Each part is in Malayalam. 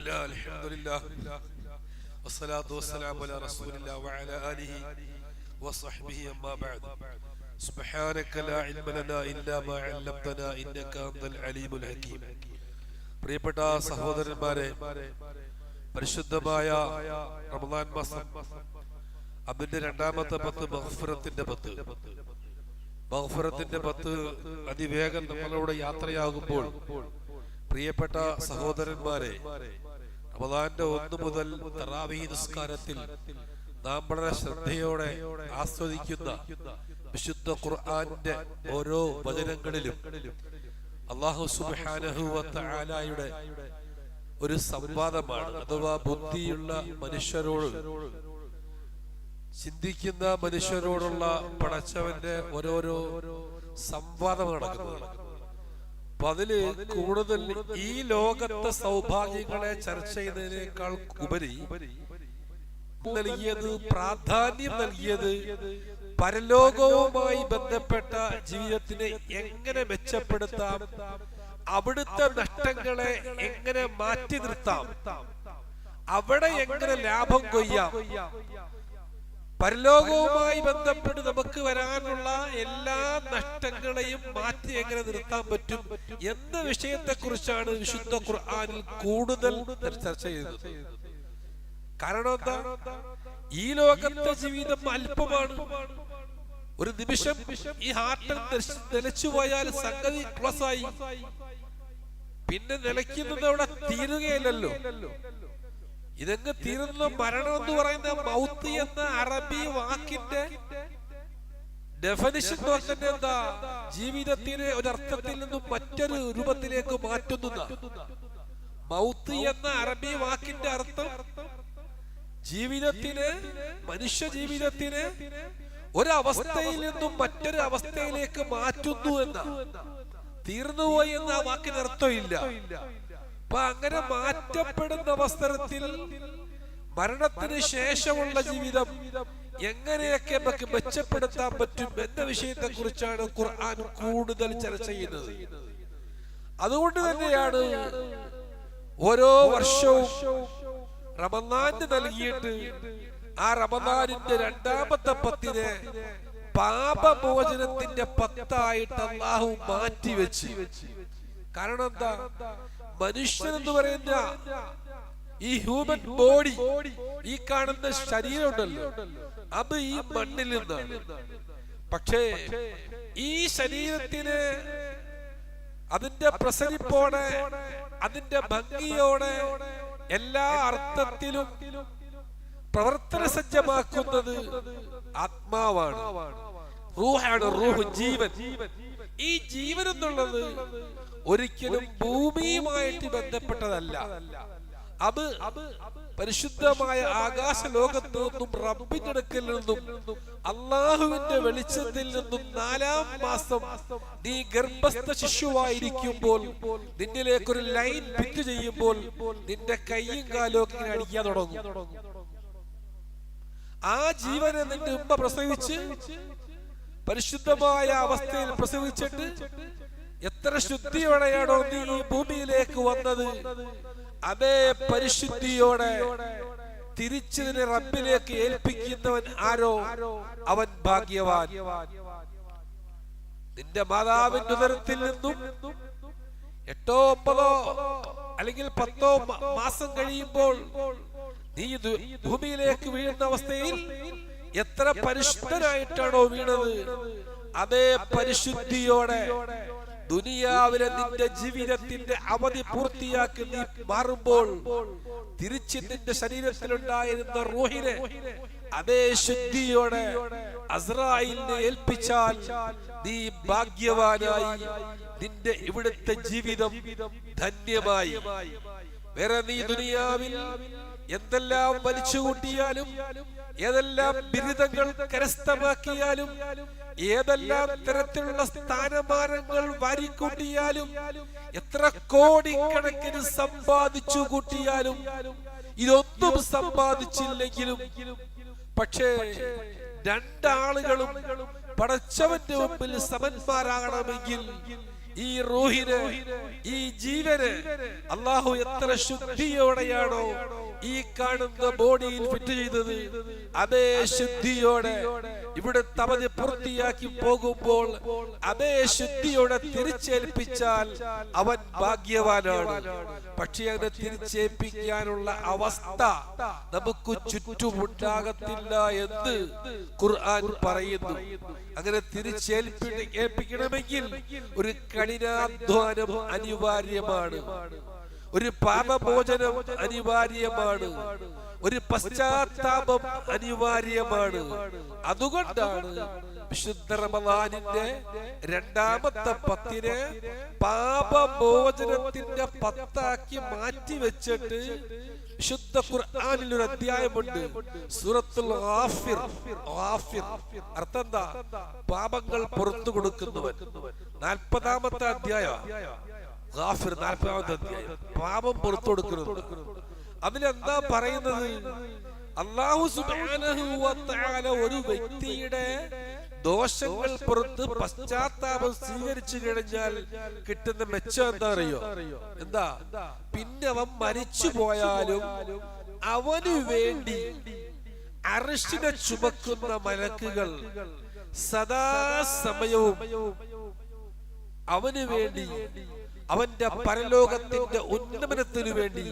الله الحمد لله والصلاة والسلام على رسول الله وعلى آله وصحبه أما بعد سبحانك لا علم لنا إلا ما علمتنا إنك أنت العليم الحكيم പ്രിയപ്പെട്ട സഹോദരന്മാരെ പരിശുദ്ധമായ റമദാൻ മാസം അതിന്റെ രണ്ടാമത്തെ പത്ത് മഹഫുറത്തിന്റെ പത്ത് മഹഫുറത്തിന്റെ പത്ത് അതിവേഗം നമ്മളോട് യാത്രയാകുമ്പോൾ പ്രിയപ്പെട്ട സഹോദരന്മാരെ റമദാന്റെ ഒന്ന് മുതൽ തറാവീ നിസ്കാരത്തിൽ നാം വളരെ ശ്രദ്ധയോടെ ആസ്വദിക്കുന്ന വിശുദ്ധ ഖുർആന്റെ ഓരോ വചനങ്ങളിലും അള്ളാഹു സുബാനഹുവത്തായാലയുടെ ഒരു സംവാദമാണ്. അഥവാ ബുദ്ധിയുള്ള മനുഷ്യരോട് ചിന്തിക്കുന്ന മനുഷ്യരോടുള്ള പടച്ചവന്റെ ഓരോരോ സംവാദം നടക്കുന്നത് അപ്പൊ അതിൽ കൂടുതൽ ഈ ലോകത്തെ സൗഭാഗ്യങ്ങളെ ചർച്ച ചെയ്തതിനേക്കാൾ ഉപരി നൽകിയത് പ്രാധാന്യം നൽകിയത് പരലോകവുമായി ബന്ധപ്പെട്ട ജീവിതത്തിനെ എങ്ങനെ മെച്ചപ്പെടുത്താം? അവിടുത്തെ നഷ്ടങ്ങളെ എങ്ങനെ മാറ്റി നിർത്താം? അവിടെ എങ്ങനെ ലാഭം കൊയ്യാം? പരലോകവുമായി ബന്ധപ്പെട്ട് നമുക്ക് വരാനുള്ള എല്ലാ നഷ്ടങ്ങളെയും മാറ്റി എങ്ങനെ നിർത്താൻ പറ്റും എന്ന വിഷയത്തെ കുറിച്ചാണ് വിശുദ്ധ ഖുർആാനിൽ കൂടുതൽ ചർച്ച ചെയ്തത് കാരണം എന്താ? ഈ ലോകത്തെ ജീവിതം അല്പമാണ്. ഒരു നിമിഷം ഈ ഹാർട്ട് നിലച്ചു പോയാൽ സംഗതി ക്ലോസ് ആയി പിന്നെ നിലയ്ക്കുന്നത് അവിടെ തീരുകയില്ലല്ലോ. ഇതങ്ങ് തീരുന്ന മരണം എന്ന് പറയുന്ന മൗത്ത് എന്ന അറബി വാക്കിന്റെ ഡെഫിനിഷൻ തന്നെ എന്താ? ജീവിതത്തിനെ ഒരർത്ഥത്തിൽ നിന്നും മറ്റൊരു രൂപത്തിലേക്ക് മാറ്റുന്ന മൗത്ത് എന്ന അറബി വാക്കിന്റെ അർത്ഥം ജീവിതത്തിന് മനുഷ്യ ജീവിതത്തിന് ഒരവസ്ഥയിൽ നിന്നും മറ്റൊരു അവസ്ഥയിലേക്ക് മാറ്റുന്നു എന്ന. തീർന്നുപോയി എന്ന ആ വാക്കിന് അർത്ഥമില്ല. അപ്പൊ അങ്ങനെ മാറ്റപ്പെടുന്ന വസ്ത്രത്തിൽ മരണത്തിന് ശേഷമുള്ള ജീവിതം എങ്ങനെയൊക്കെ നമുക്ക് മെച്ചപ്പെടുത്താൻ പറ്റും എന്ന വിഷയത്തെ കുറിച്ചാണ് ഖുർആൻ കൂടുതൽ ചർച്ച ചെയ്യുന്നത്. അതുകൊണ്ട് തന്നെയാണ് ഓരോ വർഷവും റമദാന് നൽകിയിട്ട് ആ റമദാനിന്റെ രണ്ടാമത്തെ പത്തിനെ പാപമോചനത്തിന്റെ പത്തായിട്ട് അള്ളാഹു മാറ്റി മാറ്റിവെച്ച്. കാരണം എന്താ? മനുഷ്യൻ എന്ന് പറയുന്ന ഈ ഹ്യൂമൻ ബോഡി ഈ കാണുന്ന ശരീരം ഉണ്ടല്ലോ അത് ഈ മണ്ണിൽ നിന്നാണ്. പക്ഷേ ഈ ശരീരത്തിന് അതിന്റെ പ്രസരിപ്പോടെ അതിന്റെ ഭംഗിയോടെ എല്ലാ അർത്ഥത്തിലും പ്രവർത്തന സജ്ജമാക്കുന്നത് ആത്മാവാണ്. റൂഹാണ് റൂഹ് ജീവൻ. ഈ ജീവൻ എന്നുള്ളത് ഒരിക്കലും ഭൂമിയുമായിട്ട് ബന്ധപ്പെട്ടതല്ല. അത് പരിശുദ്ധമായ ആകാശ ലോകത്ത് നിന്നും റബ്ബിന്റെ അടുക്കൽ നിന്നും അള്ളാഹുവിന്റെ വെളിച്ചത്തിൽ നിന്നും നാലാം മാസം നീ ഗർഭസ്ഥ ശിശുവായിരിക്കുമ്പോൾ നിന്നിലേക്ക് ഒരു ലൈൻ പിക്ക് ചെയ്യുമ്പോൾ നിന്റെ കൈയും കാലും ഒക്കെ ഇങ്ങനെ അടിക്കാൻ തുടങ്ങും. ആ ജീവനെ നിന്റെ ഉമ്മ പ്രസവിച്ച് പരിശുദ്ധമായ അവസ്ഥയിൽ പ്രസവിച്ചിട്ട് എത്ര ശുദ്ധിയോടെയാണോ നീ ഭൂമിയിലേക്ക് വന്നത്? അതേ പരിശുദ്ധിയോടെ തിരിച്ചതിനെ റബ്ബിലേക്ക് ഏൽപ്പിക്കുന്നവൻ ആരോ? അവൻ ഭാഗ്യവാൻ. നിന്റെ മാതാവിന്റെ ഉദരത്തിൽ നിന്നും എട്ടോ ഒമ്പതോ അല്ലെങ്കിൽ പത്തോ മാസം കഴിയുമ്പോൾ നീ ഭൂമിയിലേക്ക് വീഴുന്ന അവസ്ഥയിൽ എത്ര പരിശുദ്ധനായിട്ടാണോ വീണത്? അതേ പരിശുദ്ധിയോടെ ദുനിയാവിലെ നിന്റെ ജീവിതത്തിന്റെ അവധി പൂർത്തിയാക്കി നീ മാറുമ്പോൾ തിരിച്ച് നിന്റെ ശരീരത്തിലുണ്ടായിരുന്ന റോഹിനെ അതേ ശുദ്ധിയോടെ അസ്രായിലിനെ ഏൽപ്പിച്ചാൽ നീ ഭാഗ്യവാനായി. നിന്റെ ഇവിടുത്തെ ജീവിതം ധന്യമായി. വേറെ നീ ദുനിയാവിൽ എന്തെല്ലാം വലിച്ചു കൂട്ടിയാലും ഏതെല്ലാം ബിരുദങ്ങൾ കരസ്ഥമാക്കിയാലും ഏതെല്ലാം തരത്തിലുള്ള സ്ഥാനമാനങ്ങൾ വാരിക്കൂട്ടിയാലും എത്ര കോടിക്കണക്കിന് സമ്പാദിച്ചു കൂട്ടിയാലും ഇതൊന്നും സമ്പാദിച്ചില്ലെങ്കിലും പക്ഷേ രണ്ടാളുകളും പടച്ചവന്റെ മുമ്പിൽ സമന്മാരാകണമെങ്കിൽ ഈ റൂഹിന് ഈ ജീവന് അള്ളാഹു എത്ര ശുദ്ധിയോടെയാണോ ഈ കാണുന്ന ബോഡിയിൽ ഫിറ്റ് ചെയ്തത്. അതേ ശുദ്ധിയോടെ ഇവിടെ തവതി പൂർത്തിയാക്കി പോകുമ്പോൾ അതേ ശുദ്ധിയോടെ തിരിച്ചേൽപ്പിച്ചാൽ അവൻ ഭാഗ്യവാനാണ്. പക്ഷെ അങ്ങനെ തിരിച്ചേൽപ്പിക്കാനുള്ള അവസ്ഥ നമുക്ക് ചുറ്റുമുണ്ടാകത്തില്ല എന്ന് ഖുർആൻ പറയുന്നു. അങ്ങനെ തിരിച്ചേൽപ്പി ഏൽപ്പിക്കണമെങ്കിൽ ഒരു കഠിനാധ്വാനം അനിവാര്യമാണ്. ഒരു പാപമോചനം അനിവാര്യമാണ്. ഒരു പശ്ചാത്താപം അനിവാര്യമാണ്. അതുകൊണ്ടാണ് വിശുദ്ധ റമദാനിന്റെ രണ്ടാമത്തെ പത്തിന് പാപമോചനത്തിന്റെ പത്താക്കി മാറ്റി വെച്ചിട്ട് ശുദ്ധ ഖുർആനിൽ ഒരു അധ്യായമുണ്ട്. സൂറത്തുൽ ഗാഫിർ. ഗാഫിർ. അർത്ഥം എന്താ? പാപങ്ങൾ പുറത്തു കൊടുക്കുന്നവൻ. നാൽപ്പതാമത്തെ അധ്യായം. ഗാഫിർ നാൽപ്പതാമത്തെ അധ്യായം. പാപം പുറത്തു കൊടുക്കുന്നത് അതിലെന്താ പറയുന്നത്? അള്ളാഹു സുബാന ഒരു വ്യക്തിയുടെ ദോഷങ്ങൾ പുറത്ത് പശ്ചാത്താപം സ്വീകരിച്ചു കഴിഞ്ഞാൽ കിട്ടുന്ന മെച്ചം എന്താ അറിയോ? എന്താ പിന്നെ അവൻ മരിച്ചു പോയാലും അവന് വേണ്ടി അറിഷിനെ ചുമക്കുന്ന മലക്കുകൾ സദാസമയവും അവന് വേണ്ടി അവന്റെ പരലോകത്തിന്റെ ഉന്നമനത്തിനു വേണ്ടി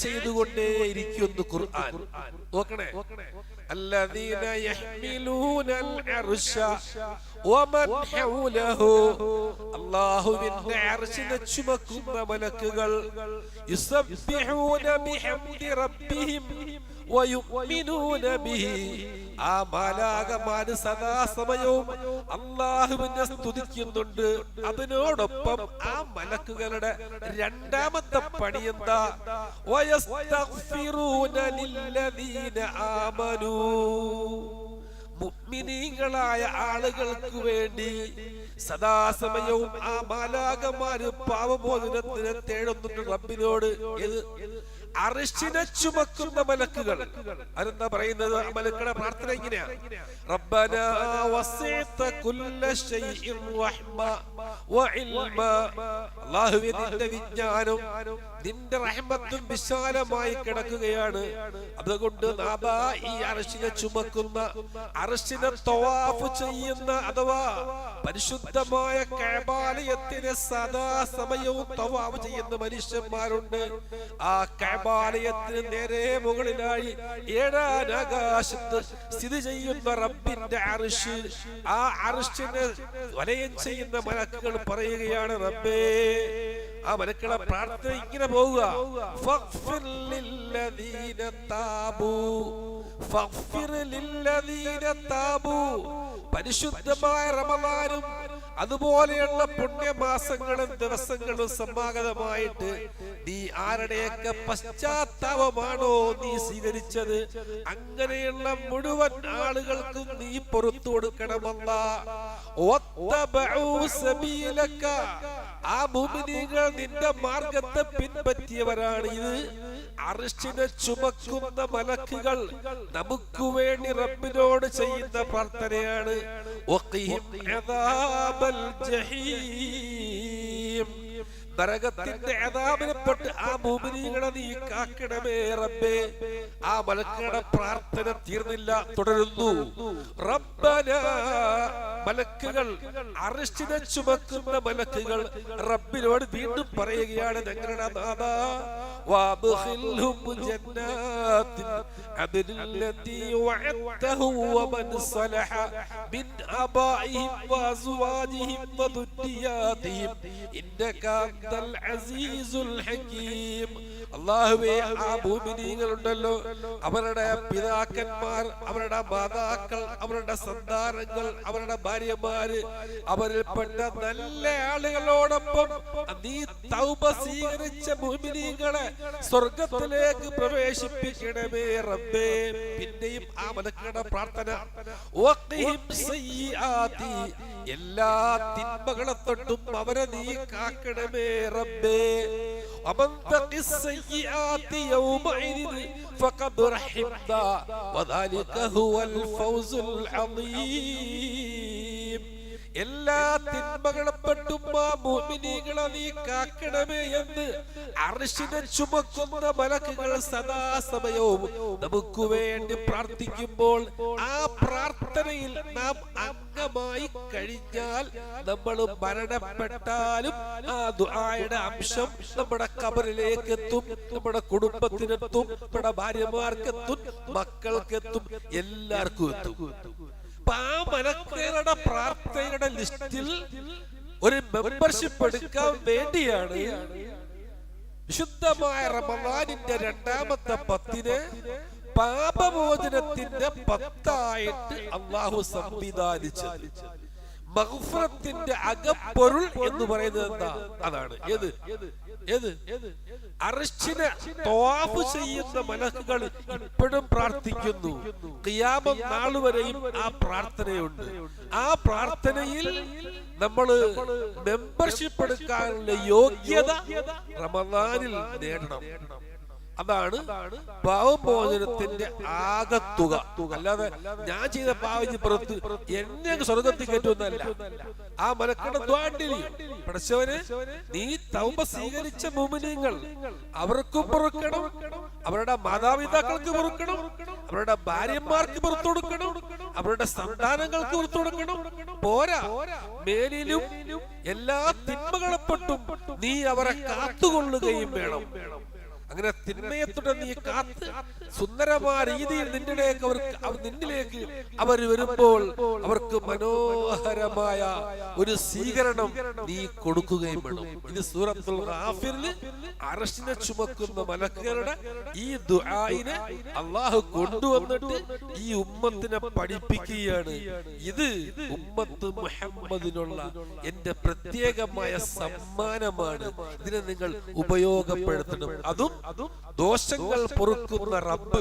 ചെയ്തുകൊണ്ടേയിരിക്കുന്നു ഖുർആൻ. നോക്കണേ. الذين يحملون العرش ومن حوله അള്ളാഹുവിന്റെ അർശിനെ ചുമക്കുന്ന മലക്കുകൾ യുസബ്ബിഹൂന ബിഹംദി റബ്ബിഹിം വയുമിനൂന ബിഹി ആ മാലാകമാര് സദാസമയവും അള്ളാഹുവിനെ സ്തുതിക്കുന്നുണ്ട്. അതിനോടൊപ്പം ആ മലക്കുകളുടെ രണ്ടാമത്തെ പണി എന്താ? ആമനൂ. മുഅ്മിനീങ്ങളായ ആളുകൾക്ക് വേണ്ടി സദാസമയവും ആ മാലാകമാര് പാവമോചനത്തിന് തേടുന്നുണ്ട് റബ്ബിനോട്. ഇത് അറിഷിനെ ചുമക്കുന്ന മലക്കുകൾ. അതെന്താ പറയുന്നത്? മലക്കുടെ പ്രാർത്ഥന ഇങ്ങനെയാ റബ്ബന ശൈഇൻ റഹ്മ വഇൽമ അല്ലാഹുവേ നിന്റെ വിജ്ഞാനം നിന്റെ റഹ്മത്തും വിശാലമായി കിടക്കുകയാണ്. അതുകൊണ്ട് നാബ ഈ അറിശിനെ ചുമക്കുന്ന അർശിനെ തവാഫ് ചെയ്യുന്ന അഥവാ പരിശുദ്ധമായ കൈബാലയത്തിന് സദാ സമയവും തവാഫ് ചെയ്യുന്ന മനുഷ്യന്മാരുണ്ട്. ആ കൈബാലയത്തിന് നേരെ മുകളിലായി ഏഴാനാകാശത്ത് സ്ഥിതി ചെയ്യുന്ന റബ്ബിന്റെ അർഷ്. ആ അർഷിനെ വലയം ചെയ്യുന്ന മലക്കുകൾ പറയുകയാണ് റബ്ബേ ആ മലക്കളെ പ്രാർത്ഥന ഇങ്ങനെ പോവുക. ലില്ലദീന താബൂ. പരിശുദ്ധമായ റമദാനും അതുപോലെയുള്ള പുണ്യമാസങ്ങളും ദിവസങ്ങളും സമാഗതമായിട്ട് നീ ആരുടെയൊക്കെ പശ്ചാത്താപമാണോ നീ സ്വീകരിച്ചത്? അങ്ങനെയുള്ള മുഴുവൻ ആളുകൾക്കും നീ പുറത്തു കൊടുക്കണമല്ല. ആ മുഅ്മിനീങ്ങൾ നിന്റെ മാർഗത്തെ പിൻപറ്റിയവരാണ് ഇത്. അർഷിനെ ചുമക്കുന്ന മലക്കുകൾ നമുക്ക് വേണ്ടി റബ്ബിനോട് ചെയ്യുന്ന പ്രാർത്ഥനയാണ്. الجحيم. നരകത്തിന്റെ അതാപനപ്പെട്ട് ആ ഭൂമിനികളെ നീ കാക്കണമേ റബ്ബേ ആ മലക്കുകളുടെ പ്രാർത്ഥന തീർന്നില്ല തുടരുന്നു റബ്ബന മലക്കുകൾ അറിഷ്ടിനെ ചുമക്കുന്ന മലക്കുകൾ റബ്ബിനോട് വീണ്ടും പറയുകയാണ് ഞങ്ങളുടെ നാഥ وادخلهم جنات عدن التي وعدتهم ومن صلح من آبائهم وأزواجهم وذرياتهم إنك أنت العزيز الحكيم അള്ളാഹുവേ ആ ഭൂമിനീകളുണ്ടല്ലോ അവരുടെ പിതാക്കന്മാർ അവരുടെ മാതാക്കൾ അവരുടെ സന്താനങ്ങൾ അവരുടെ ഭാര്യമാര് അവരിൽപ്പെട്ട നല്ല ആളുകളോടൊപ്പം നീ തൗബ സ്വീകരിച്ച ഭൂമിനീകളെ സ്വർഗത്തിലേക്ക് പ്രവേശിപ്പിക്കണമേ റബ്ബേ പിന്നെയും ആ മലക്കട പ്രാർത്ഥന. എല്ലാ തിന്മകളെ തൊട്ടും അവരെ നീ കാക്കണമേ റബ്ബേ ومن تق السيئات يومئذ فقد رحمنا وذلك هو الفوز العظيم എല്ലാ തിന്മകളെപ്പെട്ടും ആ നീ കാക്കണമേ എന്ന് അർഷിനെ ചുമക്കുന്ന മലക്കുകൾ സദാസമയവും നമുക്ക് വേണ്ടി പ്രാർത്ഥിക്കുമ്പോൾ ആ പ്രാർത്ഥനയിൽ നാം അംഗമായി കഴിഞ്ഞാൽ നമ്മൾ മരണപ്പെട്ടാലും ആ ദുആയുടെ അംശം നമ്മുടെ കബറിലേക്ക് എത്തും നമ്മുടെ കുടുംബത്തിനെത്തും നമ്മുടെ ഭാര്യമാർക്കെത്തും മക്കൾക്കെത്തും എല്ലാവർക്കും എത്തും. ആ മലക്കുകളുടെ പ്രാർത്ഥനയുടെ ലിസ്റ്റിൽ ഒരു മെമ്പർഷിപ്പ് എടുക്കാൻ വേണ്ടിയാണ് വിശുദ്ധമായ റമദാനിന്റെ രണ്ടാമത്തെ പത്തിന് പാപമോചനത്തിന്റെ പത്തായിട്ട് അള്ളാഹു സംവിധാനിച്ചത്. മഹുഫ്രത്തിന്റെ അകപ്പൊരുൾ എന്ന് പറയുന്നത് എന്താ? അതാണ്. ഏത്? ഏത്? അറസ്റ്റിനെ തവാഫ് ചെയ്യുന്ന മലക്കുകൾ ഇപ്പോഴും പ്രാർത്ഥിക്കുന്നു. കിയാമം നാൾ വരെയും ആ പ്രാർത്ഥനയുണ്ട്. ആ പ്രാർത്ഥനയിൽ നമ്മൾ മെമ്പർഷിപ്പ് എടുക്കാനുള്ള യോഗ്യത റമദാനിൽ നേടണം. അതാണ് പാവമോചനത്തിന്റെ ആകത്തുക അല്ലാതെ ഞാൻ ചെയ്ത പാവജി പുറത്ത് എന്നെ സ്വർഗത്തിൽ കയറ്റുമെന്നല്ല. ആ മലക്കട ദ്വാണ്ടിലി പഠിച്ചവന് നീ തൗബ സ്വീകരിച്ച മുമിനിങ്ങൾ അവർക്കും പൊറുക്കണം. അവരുടെ മാതാപിതാക്കൾക്ക് പൊറുക്കണം. അവരുടെ ഭാര്യമാർക്ക് പുറത്തു കൊടുക്കണം. അവരുടെ സന്താനങ്ങൾക്ക് പുറത്തു കൊടുക്കണം. പോരാ. മേലിലും എല്ലാ തിന്മകളെപ്പെട്ടും നീ അവരെ കാത്തുകൊള്ളുകയും വേണം. അങ്ങനെ തിന്മയത്തോടെ നീ കാത്ത് സുന്ദരമായ രീതിയിൽ നിന്നിലേക്ക് അവർ നിന്നിലേക്ക് അവർ വരുമ്പോൾ അവർക്ക് മനോഹരമായ ഒരു സ്വീകരണം നീ കൊടുക്കുകയും വേണം. ഇത് സൂറത്തുൽ അറശിനെ ചുമക്കുന്ന മലക്കുകളുടെ ഈ ദുആയിനെ അള്ളാഹു കൊണ്ടുവന്നിട്ട് ഈ ഉമ്മത്തിനെ പഠിപ്പിക്കുകയാണ്. ഇത് ഉമ്മത്ത് മുഹമ്മദിനുള്ള എന്റെ പ്രത്യേകമായ സമ്മാനമാണ്. ഇതിനെ നിങ്ങൾ ഉപയോഗപ്പെടുത്തണം. അതും ദോഷങ്ങൾ പൊറുക്കുന്ന റബ്ബ്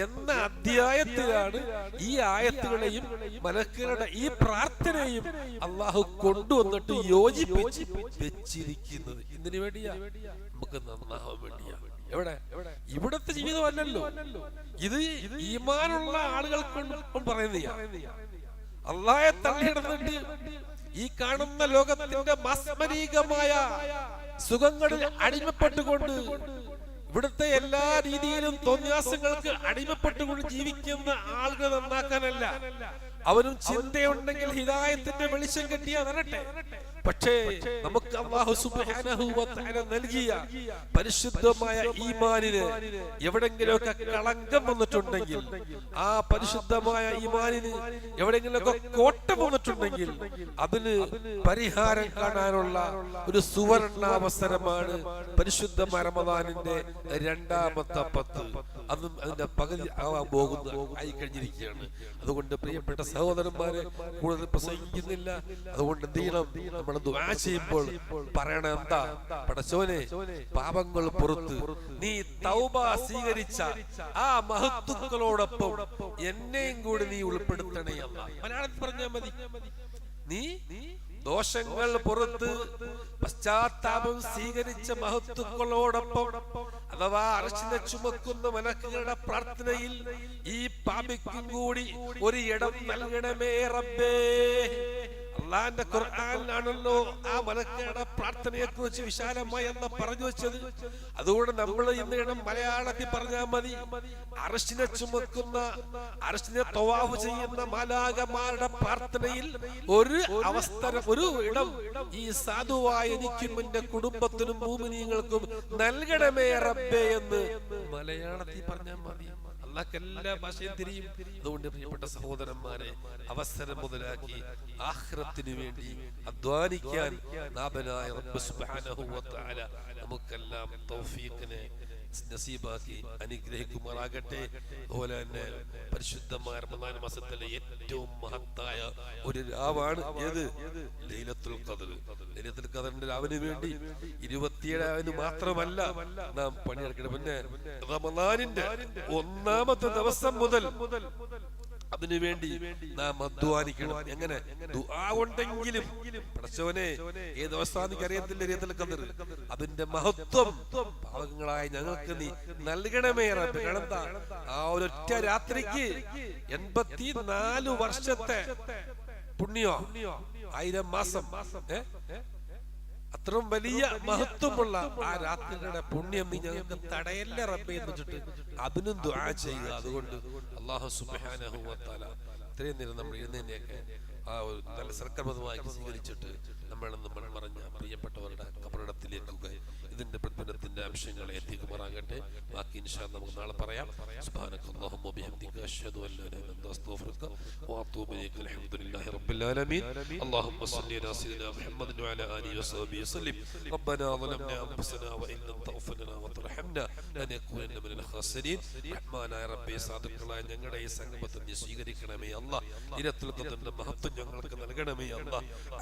എന്ന അധ്യായത്തിലാണ് ഈ ആയത്തുകളെയും മലക്കുകളുടെ ഈ പ്രാർത്ഥനയും അള്ളാഹു കൊണ്ടുവന്നിട്ട് യോജിപ്പിച്ച് വെച്ചിരിക്കുന്നത്. ഇതിനു വേണ്ടിയാ? നമുക്ക് നന്നാവാൻ വേണ്ടിയാ. എവിടെ? ഇവിടത്തെ ജീവിതമല്ലല്ലോ. ഇത് ഈമാനുള്ള ആളുകൾക്ക് പറയുന്ന അള്ളാഹെ തള്ളിയിടുന്നുണ്ട് ഈ കാണുന്ന ലോകത്തിന്റെ മാസ്മരീകമായ സുഖങ്ങളിൽ അടിമപ്പെട്ടുകൊണ്ട് ഇവിടുത്തെ എല്ലാ രീതിയിലും തോന്നിയാസങ്ങൾക്ക് അടിമപ്പെട്ടുകൊണ്ട് ജീവിക്കുന്ന ആളുകൾ നന്നാക്കാനല്ല. അവനും ചിന്തയുണ്ടെങ്കിൽ ഹിതായത്തിന്റെ വെളിച്ചം കെട്ടിയാ വരട്ടെ. പക്ഷേ നമുക്ക് അള്ളാഹു സുബ്ഹാനഹു വ തആല നൽകിയ പരിശുദ്ധമായ ഈമാനിന് എവിടെങ്കിലുമൊക്കെ കളങ്കം വന്നിട്ടുണ്ടെങ്കിൽ ആ പരിശുദ്ധമായ ഈമാനിന് എവിടെങ്കിലുമൊക്കെ കോട്ടം വന്നിട്ടുണ്ടെങ്കിൽ അതിന് പരിഹാരം കാണാനുള്ള ഒരു സുവർണാവസരമാണ് പരിശുദ്ധ റമദാനിന്റെ രണ്ടാമത്തെ പത്ത്. അതും അതിന്റെ പകുതി ആവാൻ പോകുന്ന ആയി കഴിഞ്ഞിരിക്കുകയാണ് അതുകൊണ്ട് പ്രിയപ്പെട്ട സഹോദരന്മാരെ കൂടുതൽ പ്രസംഗിക്കുന്നില്ല. അതുകൊണ്ട് എന്ത് ചെയ്യണം നമ്മൾ ദുആ ചെയ്യുമ്പോൾ പറയണ എന്താ? പടച്ചോനെ പാപങ്ങൾ പുറത്ത് നീ തൗബ സ്വീകരിച്ച ആ മഹത്വങ്ങളോടൊപ്പം എന്നെയും കൂടി നീ ഉൾപ്പെടുത്തണേ അല്ല. മലയാളത്തിൽ പറഞ്ഞാൽ മതി. നീ ദോഷങ്ങൾ പുറത്ത് പശ്ചാത്താപം സ്വീകരിച്ച മഹത്വങ്ങളോടൊപ്പം അഥവാ അറച്ചിനെ ചുമക്കുന്ന മലക്കുകളുടെ പ്രാർത്ഥനയിൽ ഈ പാപിക്കും കൂടി ഒരു ഇടം നൽകണമേ റബ്ബേ. അള്ളാന്റെ ഖുർആനിലാണല്ലോ ആ മലക്കയുടെ പ്രാർത്ഥനയെ കുറിച്ച് വിശാലമായി എന്ന പറഞ്ഞു വെച്ചത്. അതുകൊണ്ട് നമ്മൾ ഇന്നിടം മലയാളത്തിൽ പറഞ്ഞാൽ മതി. അറശിനെ ചുമക്കുന്ന അറശിനെ തവാഫ് ചെയ്യുന്ന മാലാകമാരുടെ പ്രാർത്ഥനയിൽ ഒരു അവസ്ഥ ഒരു ഇടം ഈ സാധുവായ എനിക്കും എന്റെ കുടുംബത്തിനും ഭൂമിനീങ്ങൾക്കും നൽകണമേ റബ്ബേ എന്ന് മലയാളത്തിൽ പറഞ്ഞാൽ മതി. അള്ളാഹ് എല്ലാ ഭാഷയും തിരിയും. അതുകൊണ്ട് പ്രിയപ്പെട്ട സഹോദരന്മാരെ അവസരം മുതലാക്കി ആഖിറത്തിന് വേണ്ടി അധ്വാനിക്കാൻ തആല നമുക്കെല്ലാം തൗഫീഖിനെ നസീബാക്കി അനുഗ്രഹിക്കുമാറാകട്ടെ. അതുപോലെ തന്നെ പരിശുദ്ധമായ റമദാൻ മാസത്തിലെ ഏറ്റവും മഹത്തായ ഒരു രാവാണ് ഏത്? ലൈലത്തുൽ ഖദർ. ലൈലത്തുൽ ഖദറിന്റെ രാവിന് വേണ്ടി ഇരുപത്തിയേഴാവിന് മാത്രമല്ല നാം പണിയെടുക്കണം പിന്നെ റമദാനിന്റെ ഒന്നാമത്തെ ദിവസം മുതൽ അതിനു വേണ്ടി നാം അധ്വാനിക്കണം. എങ്ങനെ? ഉണ്ടെങ്കിലും. പടച്ചവനെ ഏത് അവസ്ഥാനിക്ക് രീതിയിൽ അതിന്റെ മഹത്വം പാവങ്ങളായ ഞങ്ങൾക്ക് നീ നൽകണമേ എന്താ ആ ഒരൊറ്റ രാത്രിക്ക് എൺപത്തി നാല് വർഷത്തെ പുണ്യോ? ആയിരം മാസം? അത്രയും വലിയ മഹത്വമുള്ള ആ രാത്രികളുടെ പുണ്യം നീ ഞങ്ങൾക്ക് തടയല്ല റബ്ബെന്ന് വെച്ചിട്ട് അതിനും ദുആ ചെയ്യുക. അതുകൊണ്ട് അള്ളാഹു സുബ്ഹാനഹു ഇത്രയും നേരം നമ്മൾ എഴുന്നേനെയൊക്കെ ആ ഒരു നല്ല സർക്കർമ്മതമായി സ്വീകരിച്ചിട്ട് നമ്മളെന്ന് നമ്മൾ മറഞ്ഞ പ്രിയപ്പെട്ടവരുടെ കബറിടത്തിലേക്കൊക്കെ ഇതിന്റെ പ്രതിഫലത്തിന്റെ അംശങ്ങളെ എത്തിക്കുമാറാകട്ടെ ബാക്കി ഇൻഷാ അല്ലാ നമുക്ക് നാളെ പറയാം സുബ്ഹാനക അല്ലാഹുമ്മ ബിഹംദിക അഷ്ഹദു അൻ ലാ ഇലാഹ ഇല്ല അൻത അസ്തഗ്ഫിറുക വഅതൂബു ഇലൈക അൽഹംദുലില്ലാഹി റബ്ബിൽ ആലമീൻ اللهم صل على سيدنا محمد وعلى اله وصحبه وسلم ربنا ظلمنا انفسنا وان لم تغفر لنا وترحمنا لنكونن من الخاسرين റഹ്മാനായ റബ്ബേ സാധുക്കളായ ഞങ്ങളുടെ ഈ സംഗമത്തെ നീ സ്വീകരിക്കണമേ അല്ല ഇരത്തുലത്തിന്റെ മഹത്വം ഞങ്ങൾക്ക് നൽകണമേ അല്ല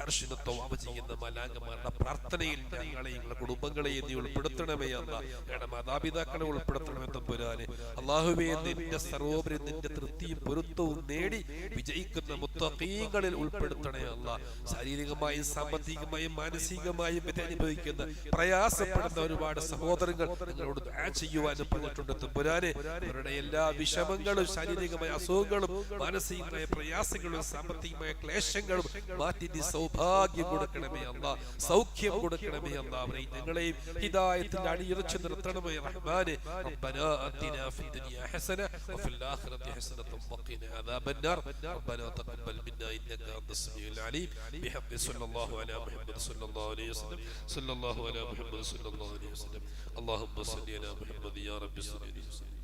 അർഷിനെ തവാബ് ചെയ്യുന്ന മലാങ്കമാരുടെ പ്രാർത്ഥനയിൽ ഞങ്ങളെയും ഞങ്ങളുടെ കുടുംബങ്ങളെയും നീ ഉൾപ്പെടുത്തണമേ അല്ല. ഞങ്ങളുടെ മാതാപിതാക്കളെ ഉൾപ്പെടുത്തണമേ തമ്പുരാനെ. അള്ളാഹുവേ നിന്റെ സർവോപരി നിന്റെ തൃപ്തിയും പൊരുത്തവും നേടി വിജയിക്കുന്ന മുത്തീങ്ങളിൽ ഉൾപ്പെടുത്തണേ അല്ല. ശാരീരികമായും സാമ്പത്തികമായും മാനസികമായും അനുഭവിക്കുന്ന പ്രയാസപ്പെടുന്ന ഒരുപാട് സഹോദരങ്ങൾ നിങ്ങളോട് ചെയ്യുവാനും പറഞ്ഞിട്ടുണ്ട് തമ്പുരാനെ. അവരുടെ എല്ലാ വിഷമങ്ങളും ശാരീരികമായ അസുഖങ്ങളും മാനസികമായ പ്രയാസങ്ങളും സാമ്പത്തികമായ ക്ലേശങ്ങളും മാറ്റി സൗഭാഗ്യം കൊടുക്കണമേ അല്ല. സൗഖ്യം കൊടുക്കണമേ അല്ല. അവരെ ഞങ്ങളെയും ഹിദായത്തിൽ അടിയുറച്ചു നിർത്തണമേ റഹ്മാനെ ربنا آتنا في الدنيا حسنة وفي الآخرة حسنة وقنا عذاب النار ربنا تقبل منا إنك أنت السميع العليم بحق صلى الله على محمد صلى الله عليه وسلم صلى الله على محمد صلى الله عليه وسلم اللهم صل على محمد يا رب صل عليه وسلم